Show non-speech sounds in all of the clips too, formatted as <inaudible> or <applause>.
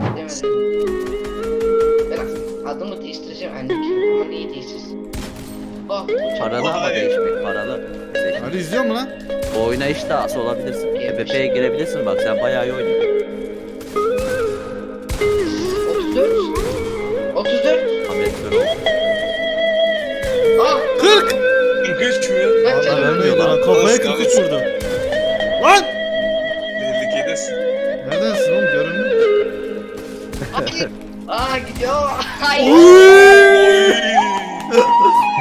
Demedim. Aslında adımı değiştireceğim anne. Ama niye değiştirsin? Oh, Paralı ama Vay. değişmek paralı. Değişmek. Ali izliyor mu lan? Bu oyuna işte ası olabilirsin. PvP'ye girebilirsin bak sen bayağı iyi oynuyorsun. 34. 34. Ahmet Kırıl. Ah! 40! 43 mü? Ben canım. vermiyor lan. Kafaya 43 vurdu. Lan! Aa gidiyor. Hayır. <laughs>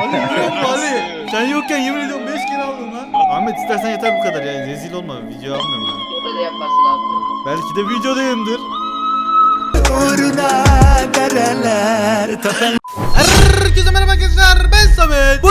Ali görüyor musun Ali? Sen yokken yemin ediyorum 5 kere aldın lan. Ahmet istersen yeter bu kadar ya. Rezil olma. Video almıyorum yani. Burada da yaparsın abi. Belki de videodayımdır. Herkese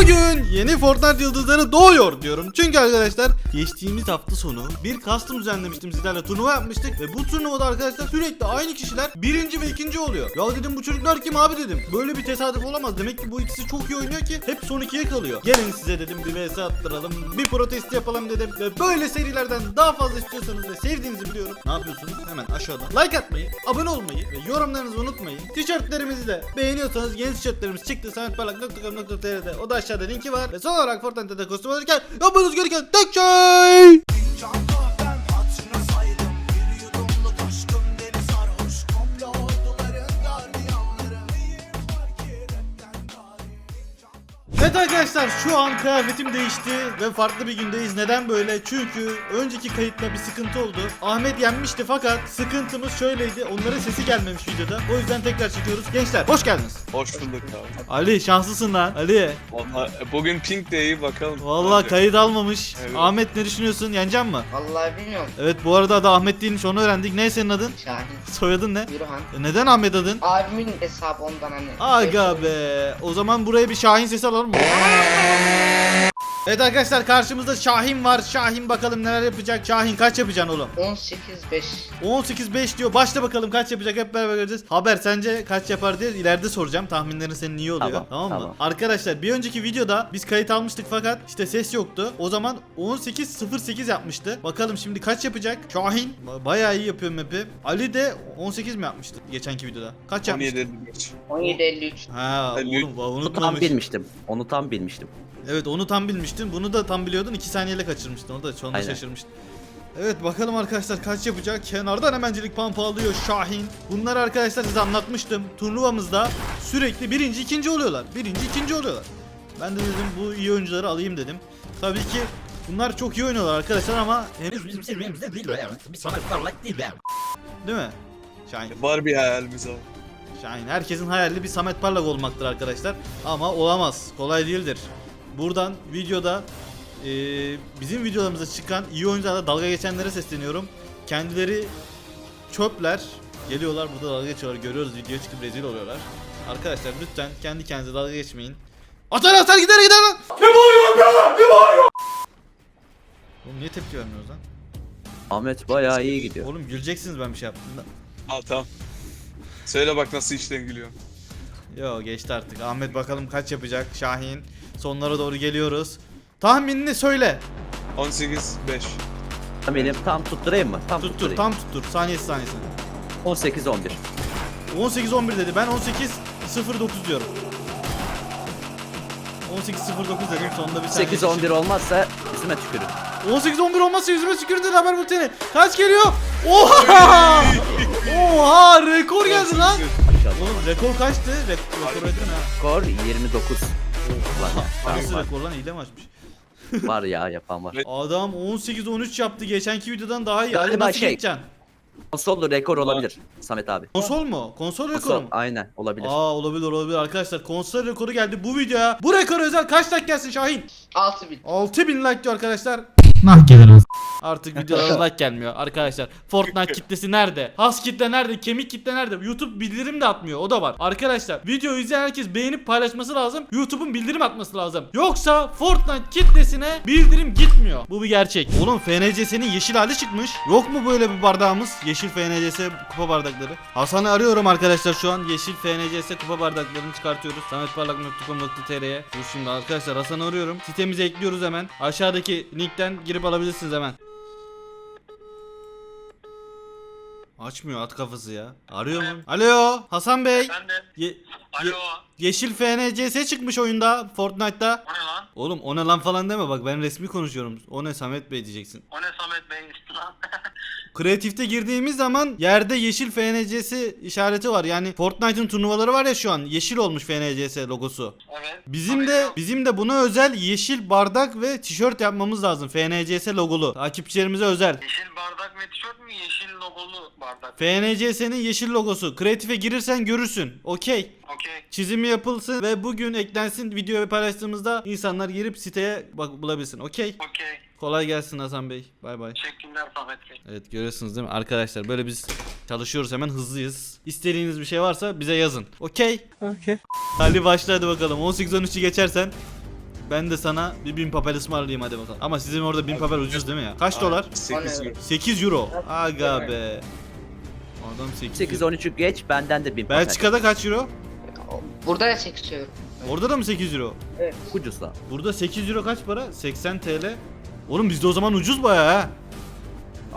Bugün yeni Fortnite yıldızları doğuyor diyorum. Çünkü arkadaşlar geçtiğimiz hafta sonu bir custom düzenlemiştim. Sizlerle turnuva yapmıştık Ve bu turnuvada arkadaşlar sürekli aynı kişiler birinci ve ikinci oluyor. Ya dedim bu çocuklar kim abi? dedim. Böyle bir tesadüf olamaz. Demek ki bu ikisi çok iyi oynuyor ki hep son ikiye kalıyor. Gelin size dedim bir vs attıralım bir protest yapalım dedim. Ve böyle serilerden daha fazla istiyorsanız ve sevdiğinizi biliyorum. Ne yapıyorsunuz? Hemen aşağıdan like atmayı abone olmayı ve yorumlarınızı unutmayın. Tişörtlerimizi de beğeniyorsanız yeni tişörtlerimiz çıktı. Sametparlak.com.tr'de O da aşağıda linki var. Ve son olarak Fortnite'da kostüm alırken yapmanız gereken tek şey Evet arkadaşlar şu an kıyafetim değişti ve farklı bir gündeyiz. Neden böyle? Çünkü önceki kayıtta bir sıkıntı oldu. Ahmet yenmişti fakat sıkıntımız şöyleydi. Onların sesi gelmemiş videoda. O yüzden tekrar çekiyoruz. Gençler hoş geldiniz. Hoş bulduk abi. Ali şanslısın lan. Ali. Vallahi e, bugün Pink Day'i bakalım. Vallahi kayıt almamış. Evet. Ahmet ne düşünüyorsun? Yenecek mi? Vallahi bilmiyorum. Evet bu arada adı Ahmet değilmiş onu öğrendik. Ne senin adın? Şahin. Soyadın ne? Yürühan. E, Neden Ahmet adın? Abimin hesabı ondan hani. Aga be. O zaman buraya bir Şahin sesi alalım mı? Evet arkadaşlar karşımızda Şahin var. Şahin bakalım neler yapacak. Şahin kaç yapacaksın oğlum? 18-5. 18-5 diyor. Başla bakalım kaç yapacak hep beraber göreceğiz. Haber sence kaç yapar diye ileride soracağım. Tahminlerin senin iyi oluyor. Tamam, Tamam, mı? tamam. Arkadaşlar bir önceki videoda biz kayıt almıştık fakat işte ses yoktu. O zaman 18-08 yapmıştı. Bakalım şimdi kaç yapacak? Şahin ba- bayağı iyi yapıyor map'i. Ali de 18 mi yapmıştı geçenki videoda? Kaç yapmıştı? 17 demiş. 17-53. Ha Ali- oğlum Onu tam unutmamış. bilmiştim. Onu tam bilmiştim. Evet onu tam bilmiştin. Bunu da tam biliyordun. 2 saniyeyle kaçırmıştın. O da sonunda Aynen. şaşırmıştın. Evet bakalım arkadaşlar kaç yapacak. Kenardan hemencilik pampa alıyor Şahin. Bunlar arkadaşlar size anlatmıştım. Turnuvamızda sürekli birinci ikinci oluyorlar. Birinci ikinci oluyorlar. Ben de dedim bu iyi oyuncuları alayım dedim. Tabii ki bunlar çok iyi oynuyorlar arkadaşlar ama henüz bizim seviyemizde değil. Bir Samet Parlak değil be. Değil mi? Şahin. Var bir hayalimiz abi. Şahin herkesin hayali bir Samet Parlak olmaktır arkadaşlar. Ama olamaz. Kolay değildir. Buradan videoda e, bizim videolarımıza çıkan iyi oyuncularla dalga geçenlere sesleniyorum. Kendileri çöpler. Geliyorlar burada dalga geçiyorlar. Görüyoruz video çıkıp rezil oluyorlar. Arkadaşlar lütfen kendi kendinize dalga geçmeyin. Atar atar gider gider lan. Ne bağırıyorsun ya? Ne bağırıyorsun? Oğlum niye tepki vermiyoruz lan? Ahmet bayağı iyi gidiyor. Oğlum güleceksiniz ben bir şey yaptığımda. Al tamam. Söyle bak nasıl işten gülüyor. Yo geçti artık. Ahmet bakalım kaç yapacak Şahin. Sonlara doğru geliyoruz. Tahminini söyle. 18 5. Benim tam tutturayım mı? Tam Tuttur tutturayım. tam tuttur. Saniyesi saniyesi. 18 11. 18-11 dedi. Ben 18-09 diyorum. 18-09 dedim sonunda bir saniye. 8 11 olmazsa yüzüme tükürür. 18-11 olmazsa yüzüme tükürdü haber bülteni. Kaç geliyor? Oha! Oha rekor geldi lan. Maşallah. Oğlum rekor kaçtı? Rekor, rekor yakın ha. Skor 29. Ulan ya, Nasıl var, rekor lan hile mi açmış? <laughs> var ya yapan var. Adam 18-13 yaptı geçenki videodan daha iyi. Galiba Ali nasıl şey- geçeceksin? Konsollu rekor olabilir Samet abi. Konsol mu? Konsol rekoru Konsol mu? aynen olabilir. Aa olabilir olabilir arkadaşlar konsol rekoru geldi bu videoya. Bu rekor özel kaç like gelsin Şahin? 6000. 6000 like diyor arkadaşlar. Artık videolara like gelmiyor arkadaşlar. Fortnite kitlesi nerede? Has kitle nerede? Kemik kitle nerede? YouTube bildirim de atmıyor. O da var. Arkadaşlar videoyu izleyen herkes beğenip paylaşması lazım. YouTube'un bildirim atması lazım. Yoksa Fortnite kitlesine bildirim gitmiyor. Bu bir gerçek. Oğlum FNCS'nin yeşil hali çıkmış. Yok mu böyle bir bardağımız? Yeşil FNCS kupa bardakları. Hasan'ı arıyorum arkadaşlar şu an. Yeşil FNCS kupa bardaklarını çıkartıyoruz. sametparlak.com.tr'ye. Dur şimdi arkadaşlar Hasan'ı arıyorum. Sitemize ekliyoruz hemen. Aşağıdaki linkten girip alabilirsiniz hemen. Açmıyor at kafası ya. Arıyor mu? Alo Hasan Bey. Efendim? Ye- Alo. yeşil FNCS çıkmış oyunda Fortnite'ta. O ne lan? Oğlum o ne lan falan deme bak ben resmi konuşuyorum. O ne Samet Bey diyeceksin. O ne Samet Bey lan? <laughs> Kreatifte girdiğimiz zaman yerde yeşil FNCS işareti var. Yani Fortnite'ın turnuvaları var ya şu an. Yeşil olmuş FNCS logosu. evet. Bizim de bizim de buna özel yeşil bardak ve tişört yapmamız lazım. FNCS logolu. Takipçilerimize özel. Yeşil bardak ve tişört mü? Yeşil logolu bardak. FNCS'nin yeşil logosu. Kreatife girirsen görürsün. Okey. Okey. Çizimi yapılsın ve bugün eklensin videoyu paylaştığımızda insanlar girip siteye bak bulabilsin. Okey. Okey. Kolay gelsin Hasan Bey. Bay bay. Teşekkürler Samet Bey. Evet görüyorsunuz değil mi? Arkadaşlar böyle biz çalışıyoruz hemen hızlıyız. İstediğiniz bir şey varsa bize yazın. Okey. Okey. Ali başla hadi bakalım. 18-13'ü geçersen ben de sana bir bin papel ısmarlayayım hadi bakalım. Ama sizin orada bin papel ucuz değil mi ya? Kaç dolar? 8 euro. 8 euro. Aga be. Adam 8 8 euro. 13'ü geç benden de 1000 papel. Belçika'da kaç euro? Burada da çekiyorum. Orada da mı 8 euro? Ucuz lan. Burada 8 euro kaç para? 80 TL. Oğlum bizde o zaman ucuz bayağı ha.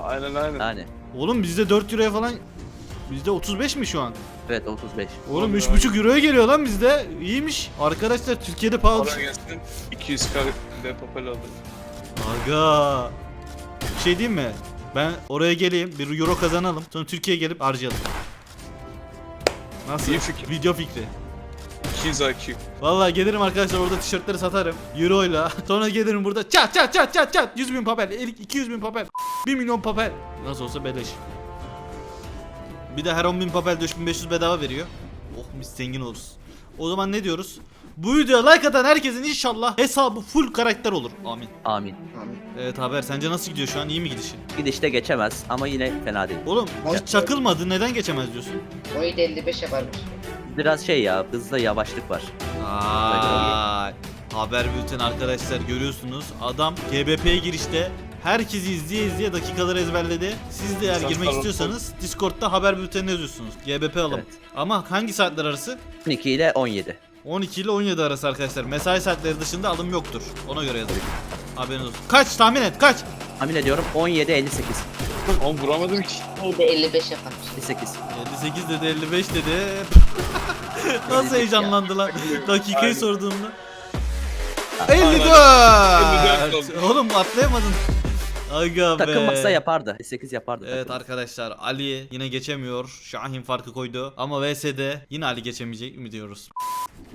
Aynen aynen. Yani. Oğlum bizde 4 euroya falan Bizde 35 mi şu an? Evet 35. Oğlum Vallahi. 3,5 euroya geliyor lan bizde. İyiymiş. Arkadaşlar Türkiye'de pahalı. Oradan gelsin 200 kare de papel aldı. Aga. Bir şey diyeyim mi? Ben oraya geleyim, bir euro kazanalım. Sonra Türkiye'ye gelip harcayalım. Nasıl? İyi fikir. Video fikri. 200 IQ. Vallahi gelirim arkadaşlar orada tişörtleri satarım. Euro'yla. <laughs> Sonra gelirim burada çat çat çat çat çat. 100 bin papel, 200 bin papel, 1 milyon papel. Nasıl olsa beleş. Bir de her 10 bin papel 3500 bedava veriyor. Oh biz zengin oluruz. O zaman ne diyoruz? Bu videoya like atan herkesin inşallah hesabı full karakter olur. Amin. Amin. Amin. Evet haber sence nasıl gidiyor şu an? İyi mi gidişi? Gidişte geçemez ama yine fena değil. Oğlum hiç çakılmadı neden geçemez diyorsun? 17 55 yaparmış. Biraz şey ya hızda yavaşlık var. Ay. Haber bülten arkadaşlar görüyorsunuz. Adam GBP'ye girişte herkesi izleye izleye dakikaları ezberledi. Siz de eğer Saçma girmek olsun. istiyorsanız Discord'da haber bültenine yazıyorsunuz. GBP alım. Evet. Ama hangi saatler arası? 12 ile 17. 12 ile 17 arası arkadaşlar. Mesai saatleri dışında alım yoktur. Ona göre yazın. Haberiniz olsun. Kaç tahmin et kaç? Tahmin ediyorum 17 58. Oğlum vuramadım ki. 17 55 yaparmış. 58. 58 dedi 55 dedi. <laughs> Nasıl heyecanlandı lan <laughs> dakikayı Aynen. sorduğumda. Aynen. 54. 54 oldu. Oğlum atlayamadın. Aga be. Takılmazsa yapardı. 58 yapardı. Evet takılmaz. arkadaşlar Ali yine geçemiyor. Şahin farkı koydu. Ama VS'de yine Ali geçemeyecek mi diyoruz.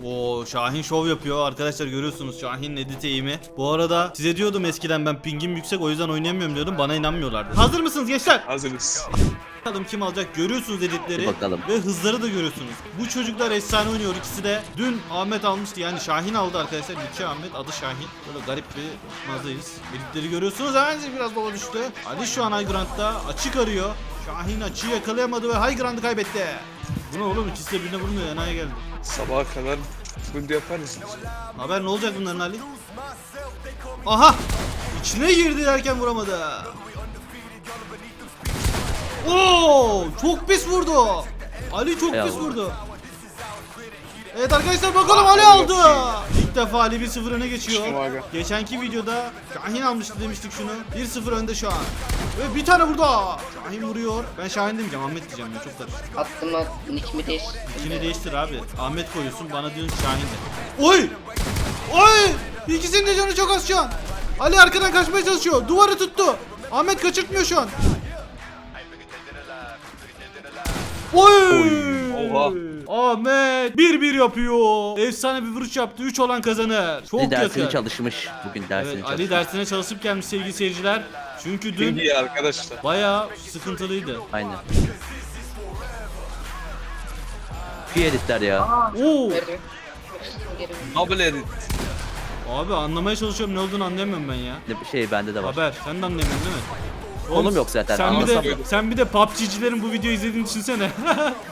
Oo Şahin şov yapıyor. Arkadaşlar görüyorsunuz Şahin'in edit eğimi. Bu arada size diyordum eskiden ben pingim yüksek o yüzden oynayamıyorum diyordum. Bana inanmıyorlardı. Hazır mısınız gençler? Hazırız. Bakalım kim alacak görüyorsunuz editleri bakalım. ve hızları da görüyorsunuz. Bu çocuklar efsane oynuyor ikisi de. Dün Ahmet almıştı yani Şahin aldı arkadaşlar. İki Ahmet adı Şahin. Böyle garip bir mazayız. Editleri görüyorsunuz hemen biraz baba düştü. Ali şu an High Ground'da açık arıyor. Şahin açığı yakalayamadı ve High kaybetti. Bu ne oğlum ikisi de birbirine vurmuyor enayi geldi. Sabaha kadar full yaparız. Haber ne olacak bunların Ali? Aha! İçine girdi derken vuramadı. Oo! Çok pis vurdu. Ali çok Eyvallah. pis vurdu. Evet arkadaşlar bakalım Ali aldı. İlk defa Ali 1-0 öne geçiyor. Geçenki videoda Şahin almıştı demiştik şunu. 1-0 önde şu an. Ve bir tane burada. Şahin vuruyor. Ben Şahin demeyeceğim Ahmet diyeceğim ya çok karışık. Attım at nickimi değiş. İkini değiştir abi. Ahmet koyuyorsun bana diyorsun Şahin de. Oy! Oy! İkisinin de canı çok az şu an. Ali arkadan kaçmaya çalışıyor. Duvarı tuttu. Ahmet kaçırtmıyor şu an. Ahmet 1-1 yapıyor. Efsane bir vuruş yaptı. 3 olan kazanır. Çok Ali dersini yakın. çalışmış. Bugün dersini Evet, çalışmış. Ali dersine çalışıp gelmiş sevgili seyirciler. Çünkü dün İyi arkadaşlar. bayağı sıkıntılıydı. Aynen. İyi editler ya. Oo! Double edit. Abi anlamaya çalışıyorum ne olduğunu anlayamıyorum ben ya. Bir şey bende de var. Haber sen de anlayamıyorsun değil mi? Oğlum yok zaten, Sen bir de anlasam- sen bir de PUBG'cilerin bu videoyu izlediğini düşünsene.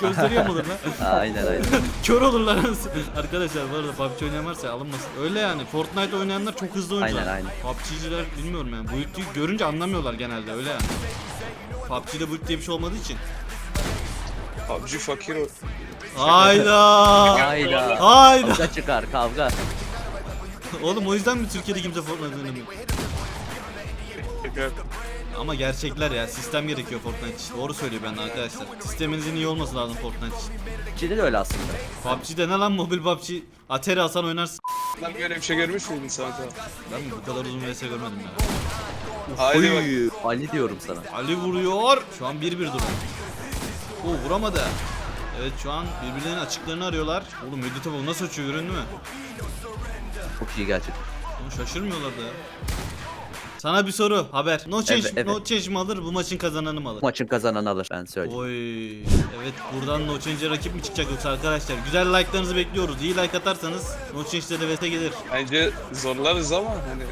Gözleri yamulur lan. Aynen aynen. <laughs> Kör olurlar. <laughs> Arkadaşlar bu arada PUBG oynayan varsa alınmasın. Öyle yani Fortnite oynayanlar çok hızlı oyuncular. Aynen, aynen. PUBG'ciler bilmiyorum yani. Bu videoyu görünce anlamıyorlar genelde öyle yani. PUBG'de bu diye bir şey olmadığı için. PUBG fakir o. Hayda. Hayda. Hayda. Kavga çıkar kavga. Oğlum o yüzden mi Türkiye'de kimse Fortnite oynamıyor? Ama gerçekler ya sistem gerekiyor Fortnite için. Doğru söylüyor ben arkadaşlar. Sisteminizin iyi olması lazım Fortnite için. Ciddi de öyle aslında. PUBG'de ne lan mobil PUBG? Atari alsan oynarsın. Lan böyle bir şey görmüş müydün Samet abi? Ben bu kadar uzun vs görmedim ya. Haydi bak. Ali diyorum sana. Ali vuruyor. Şu an 1-1 durum. Oo vuramadı. Evet şu an birbirlerinin açıklarını arıyorlar. Oğlum Meditable nasıl açıyor göründü mü? Çok iyi gerçekten. Oğlum şaşırmıyorlar da ya. Sana bir soru haber. No change, Evet, evet. no change mi alır bu maçın kazananı mı alır? Maçın kazananı alır ben söyleyeyim. Oy. Evet buradan No Change'e rakip mi çıkacak yoksa arkadaşlar? Güzel like'larınızı bekliyoruz. İyi like atarsanız No Change'de de VS gelir. Bence zorlarız ama hani.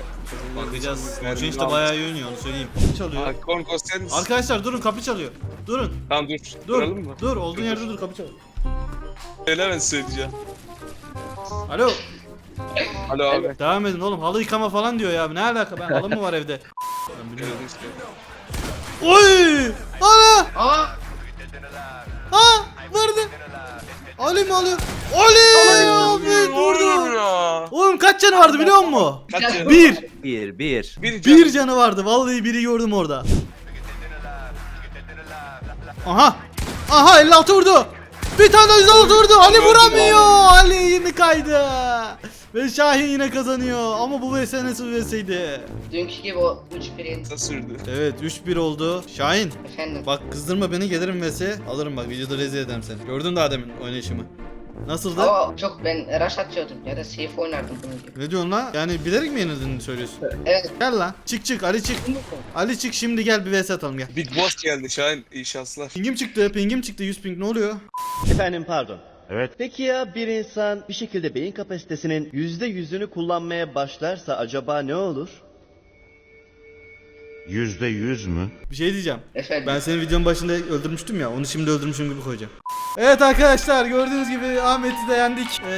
Bakacağız. No Change de bayağı iyi oynuyor onu söyleyeyim. Çalıyor. Ha, Konko sen. Arkadaşlar durun kapı çalıyor. Durun. Tamam dur. Dur. Duralım mı? Dur olduğun yerde dur kapı çalıyor. Söyle ben söyleyeceğim. Alo. Alo abi. Devam edin oğlum halı yıkama falan diyor ya. Ne alaka ben halı mı var evde? Ben bilmiyorum. Oy! Ana! Aa! Ha! Nerede? Ali mi alıyor? Ali! Abi vurdu. Ya. Oğlum kaç canı vardı biliyor musun? Kaç canı? Bir. Bir, bir. Bir, Bir canı vardı. Vallahi biri gördüm orada. Aha. Aha 56 vurdu. Bir tane 106 vurdu. Ali vuramıyor. Ali yine kaydı. Ve Şahin yine kazanıyor. Ama bu vs nasıl bir vs'ydi? Dünkü gibi o 3 1'in. Kısa sürdü. Evet 3-1 oldu. Şahin Efendim. bak kızdırma beni gelirim vs. Alırım bak videoda rezil ederim seni. Gördün daha demin oynayışımı. Nasıldı? Ama çok ben rush atıyordum ya da safe oynardım bunun gibi. Ne diyorsun lan? Yani bilerek mi yenildiğini söylüyorsun? Evet. Gel lan. Çık çık Ali çık. Ali çık şimdi gel bir vs atalım gel. Big Boss geldi Şahin. İyi şanslar. Pingim çıktı, pingim çıktı 100 ping ne oluyor? Efendim pardon. Evet. Peki ya bir insan bir şekilde beyin kapasitesinin yüzde yüzünü kullanmaya başlarsa acaba ne olur? Yüzde yüz mü? Bir şey diyeceğim. Efendim. Ben seni videonun başında öldürmüştüm ya. Onu şimdi öldürmüşüm gibi koyacağım. Evet arkadaşlar gördüğünüz gibi Ahmet'i de yendik. Ee,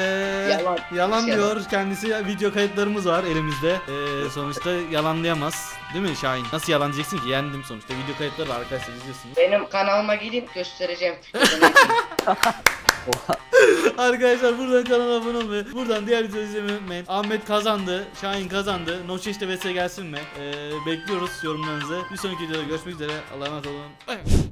Yalan. yalan Yalan. diyor. Kendisi video kayıtlarımız var elimizde. Ee, sonuçta yalanlayamaz. Değil mi Şahin? Nasıl yalanlayacaksın ki? Yendim sonuçta. Video kayıtları var arkadaşlar izliyorsunuz. Benim kanalıma gidin göstereceğim. <laughs> <laughs> Arkadaşlar buradan kanala abone olmayı, buradan diğer videoları izlemeyi unutmayın. Ahmet kazandı, Şahin kazandı. No Change'de vs gelsin mi? Ee, bekliyoruz yorumlarınızı. Bir sonraki videoda görüşmek üzere. Allah'a emanet olun.